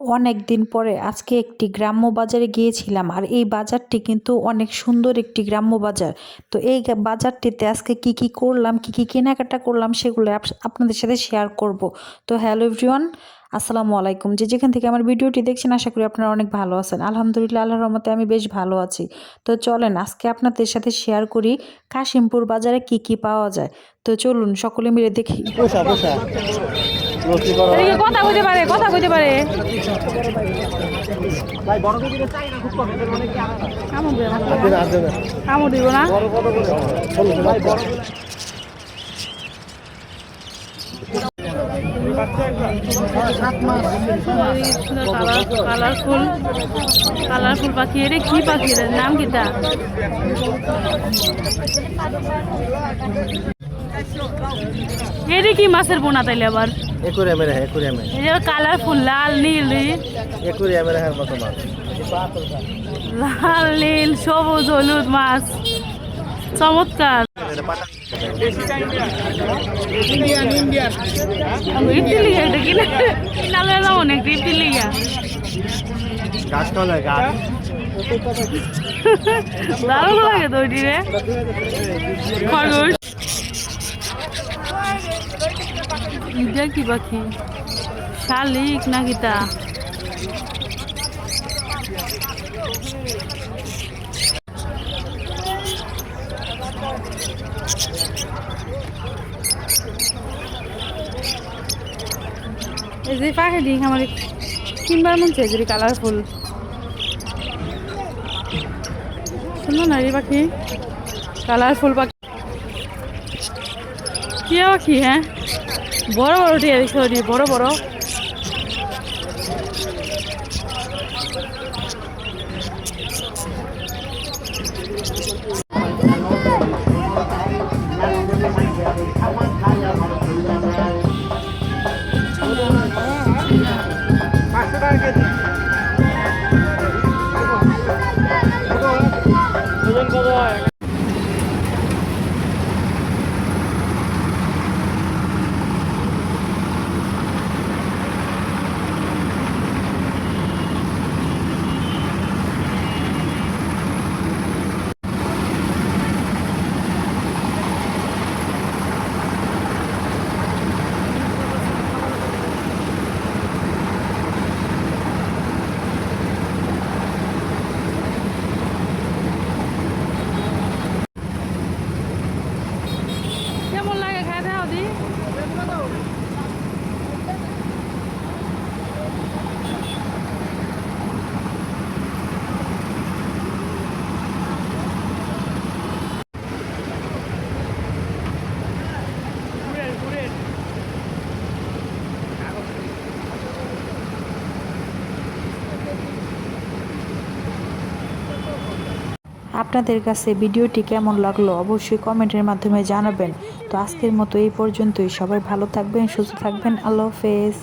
অনেক দিন পরে আজকে একটি গ্রাম্য বাজারে গিয়েছিলাম আর এই বাজারটি কিন্তু অনেক সুন্দর একটি গ্রাম্য বাজার। তো এই বাজারটিতে আজকে কি কি করলাম, কি কি কেনাকাটা করলাম সেগুলো আপ- আপনাদের সাথে শেয়ার করব। তো হ্যালো এভরিওয়ান আসসালামু আলাইকুম। যে যেখান থেকে আমার ভিডিওটি দেখছেন, আশা করি আপনারা অনেক ভালো আছেন। আলহামদুলিল্লাহ, আল্লাহর রহমতে আমি বেশ ভালো আছি। তো চলেন আজকে আপনাদের সাথে শেয়ার করি কাশিমপুর বাজারে কি কি পাওয়া যায়। তো চলুন সকলে মিলে দেখি। কথা কইতে পারে, কথা কইতে পারে। কামড় দিবে না। কালারফুল কালারফুল পাখি এটা কি পাখি এটার নাম কিটা এটা কি মাছের পোনা তাইলে আবার? একুরিয়ামে রে একুরিয়ামে। কালারফুল লাল নীল একুরিয়ামে রাখার মতো মাছ। লাল নীল সবুজ হলুদ মাছ। চমৎকার। এটা কিনা কিনালে যাব গাছ। দারুণ লাগে তো ওইটি রে। খরগোশ। এটা কি পাখি? শালিক না কিতা এই যে পাখি দিক আমার কিনবার মন চাই কালারফুল শুনো না এই পাখি? কালারফুল পাখি। কি পাখি হ্যাঁ? বড় বড় টিয়া দেখতে পাচ্ছি বড় বড়। কেমন আপনাদের কাছে ভিডিওটি কেমন লাগল অবশ্যই কমেন্টের মাধ্যমে জানাবেন। তো আজকের মতো এই পর্যন্তই। সবাই ভালো থাকবেন, সুস্থ থাকবেন। আল্লাহ হাফেজ।